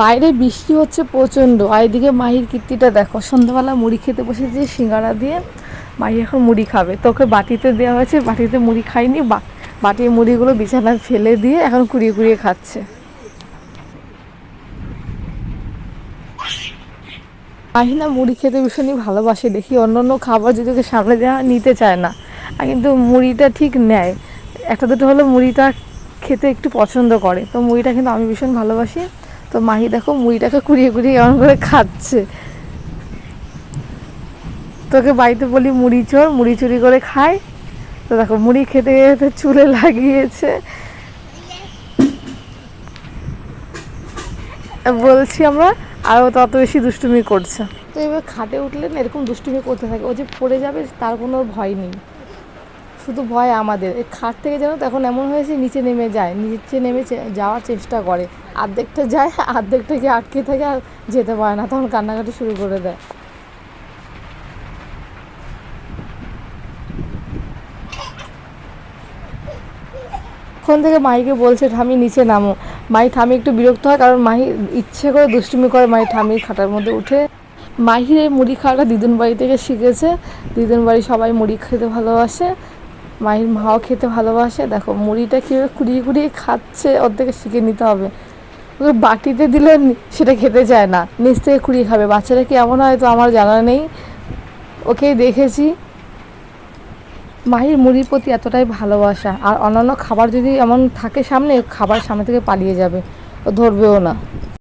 বাইরে বৃষ্টি হচ্ছে প্রচণ্ড। আর এদিকে মাহির কীর্তিটা দেখো, সন্ধ্যাবেলা মুড়ি খেতে বসেছে সিঙ্গারা দিয়ে। মাহি এখন মুড়ি খাবে। তোকে বাটিতে দেওয়া হয়েছে, বাটিতে মুড়ি খাইনি, বা বাটির মুড়িগুলো বিছানায় ফেলে দিয়ে এখন কুড়িয়ে কুড়িয়ে খাচ্ছে। মাহি না মুড়ি খেতে ভীষণই ভালোবাসে, দেখি অন্য অন্য খাবার যদি ওকে সামনে দেওয়া নিতে চায় না। আর কিন্তু মুড়িটা ঠিক নেয়। একটা দুটো হলো মুড়িটা খেতে একটু পছন্দ করে। তো মুড়িটা কিন্তু আমি ভীষণ ভালোবাসি। তো মাহি দেখো মুড়িটাকে কুড়িয়ে কুড়িয়ে এমন করে খাচ্ছে। তোকে বাড়িতে বলি মুড়ি চোর, মুড়ি চুরি করে খায়। তো দেখো মুড়ি খেতে খেতে চুলে লাগিয়েছে। বলছি আমরা আরও তত বেশি দুষ্টুমি করছে। তো এবার খাটে উঠলে না এরকম দুষ্টুমি করতে থাকে, ও যে পড়ে যাবে তার কোনো ভয় নেই। শুধু ভয় আমাদের। এই খাট থেকে যেন তখন এমন হয়েছে, নিচে নেমে যায়। নিচে নেমে যাওয়ার চেষ্টা করে। আর্ধেকটা যায় আর্ধেকটা গিয়ে আটকে থাকে আর যেতে পারে না। তখন কান্নাকাটি শুরু করে দেয়। ওখান থেকে মাহিকে বলছে, ঠামি, নিচে নামো। মাহি, ঠামি একটু বিরক্ত হয় কারণ মাহি ইচ্ছে করে দুষ্টুমি করে মাহি ঠামির খাটার মধ্যে উঠে। মাহির এই মুড়ি খাওয়াটা দিদুন বাড়ি থেকে শিখেছে। দিদুন বাড়ি সবাই মুড়ি খেতে ভালোবাসে। মাহির মাও খেতে ভালোবাসে। দেখো, মুড়িটা কীভাবে কুড়িয়ে কুড়িয়ে খাচ্ছে ওর থেকে শিখে নিতে হবে। ওকে বাটিতে দিলে সেটা খেতে চায় না। নিচ থেকে কুড়িয়ে খাবে। বাচ্চারা কি এমন হয় তো আমার জানা নেই। ওকেই দেখেছি। মাহির মুড়ির প্রতি এতটাই ভালোবাসা। আর অন্যান্য খাবার যদি এমন থাকে সামনে, খাবার সামনে থেকে পালিয়ে যাবে। ও ধরবেও না।